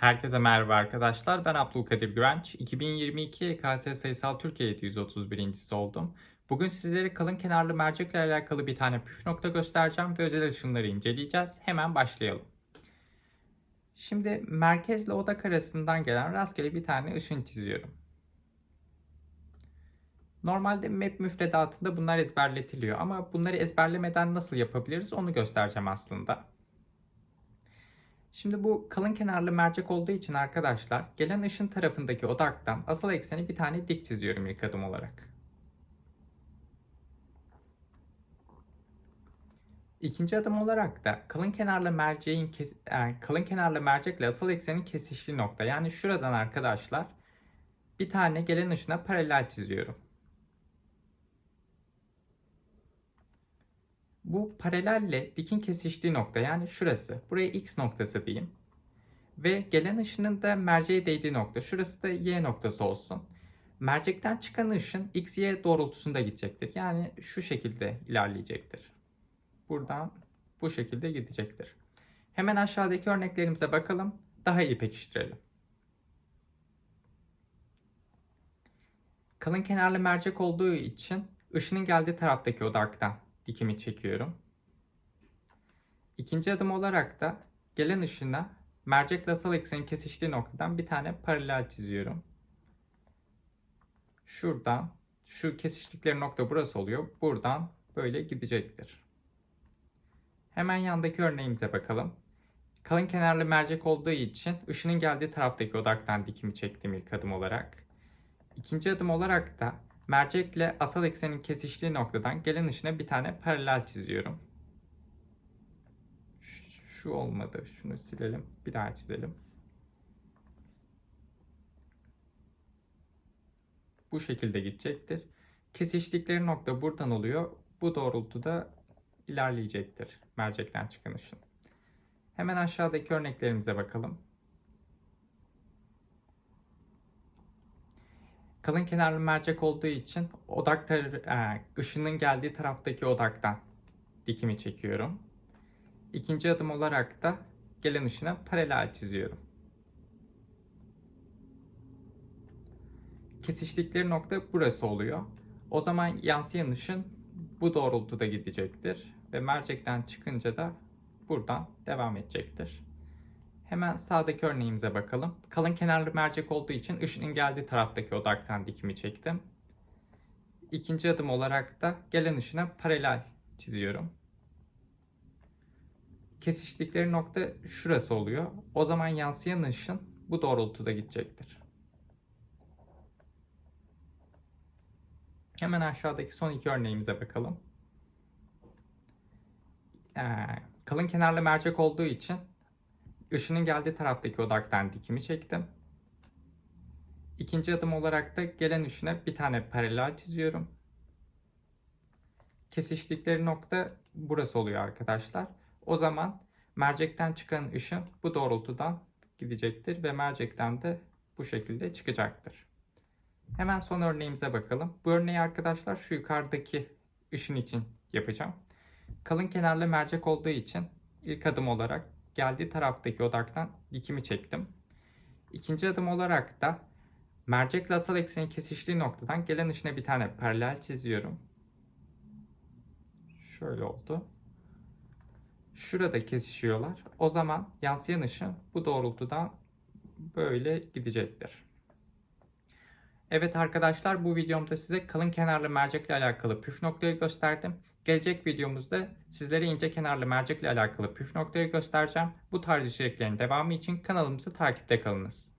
Herkese merhaba arkadaşlar. Ben Abdülkadir Güvenç. 2022 YKS Sayısal Türkiye 731. oldum. Bugün sizlere kalın kenarlı mercekle alakalı bir tane püf nokta göstereceğim ve özel ışınları inceleyeceğiz. Hemen başlayalım. Şimdi merkezle odak arasından gelen rastgele bir tane ışın çiziyorum. Normalde map müfredatında bunlar ezberletiliyor ama bunları ezberlemeden nasıl yapabiliriz onu göstereceğim aslında. Şimdi bu kalın kenarlı mercek olduğu için arkadaşlar gelen ışın tarafındaki odaktan asal ekseni bir tane dik çiziyorum ilk adım olarak. İkinci adım olarak da kalın kenarlı merceğin yani kalın kenarlı mercekle asal eksenin kesiştiği nokta yani şuradan arkadaşlar bir tane gelen ışına paralel çiziyorum. Bu paralelle dikin kesiştiği nokta yani şurası. Buraya x noktası diyeyim. Ve gelen ışının da merceğe değdiği nokta. Şurası da y noktası olsun. Mercekten çıkan ışın x, y doğrultusunda gidecektir. Yani şu şekilde ilerleyecektir. Buradan bu şekilde gidecektir. Hemen aşağıdaki örneklerimize bakalım. Daha iyi pekiştirelim. Kalın kenarlı mercek olduğu için ışının geldiği taraftaki odaktan dikimi çekiyorum. İkinci adım olarak da gelen ışına mercekle asal eksenin kesiştiği noktadan bir tane paralel çiziyorum. Şuradan şu kesiştikleri nokta burası oluyor. Buradan böyle gidecektir. Hemen yandaki örneğimize bakalım. Kalın kenarlı mercek olduğu için ışının geldiği taraftaki odaktan dikimi çektim ilk adım olarak. İkinci adım olarak da mercekle asal eksenin kesiştiği noktadan gelen ışına bir tane paralel çiziyorum. Şu olmadı. Şunu silelim. Bir daha çizelim. Bu şekilde gidecektir. Kesiştikleri nokta buradan oluyor. Bu doğrultuda ilerleyecektir mercekten çıkan ışın. Hemen aşağıdaki örneklerimize bakalım. Kalın kenarlı mercek olduğu için odak tar- ışının geldiği taraftaki odaktan dikimi çekiyorum. İkinci adım olarak da gelen ışına paralel çiziyorum. Kesiştikleri nokta burası oluyor. O zaman yansıyan ışın bu doğrultuda gidecektir ve mercekten çıkınca da buradan devam edecektir. Hemen sağdaki örneğimize bakalım. Kalın kenarlı mercek olduğu için ışının geldiği taraftaki odaktan dikimi çektim. İkinci adım olarak da gelen ışına paralel çiziyorum. Kesiştikleri nokta şurası oluyor. O zaman yansıyan ışın bu doğrultuda gidecektir. Hemen aşağıdaki son iki örneğimize bakalım. Ee, kalın kenarlı mercek olduğu için ışının geldiği taraftaki odaktan dikimi çektim. İkinci adım olarak da gelen ışına bir tane paralel çiziyorum. Kesiştikleri nokta burası oluyor arkadaşlar. O zaman mercekten çıkan ışın bu doğrultudan gidecektir ve mercekten de bu şekilde çıkacaktır. Hemen son örneğimize bakalım. Bu örneği arkadaşlar şu yukarıdaki ışın için yapacağım. Kalın kenarlı mercek olduğu için ilk adım olarak geldiği taraftaki odaktan dikimi çektim. İkinci adım olarak da mercekle asal eksenin kesiştiği noktadan gelen ışına bir tane paralel çiziyorum. Şöyle oldu. Şurada kesişiyorlar. O zaman yansıyan ışın bu doğrultudan böyle gidecektir. Evet arkadaşlar bu videomda size kalın kenarlı mercekle alakalı püf noktayı gösterdim. Gelecek videomuzda sizlere ince kenarlı mercekle alakalı püf noktayı göstereceğim. Bu tarz içeriklerin devamı için kanalımızı takipte kalınız.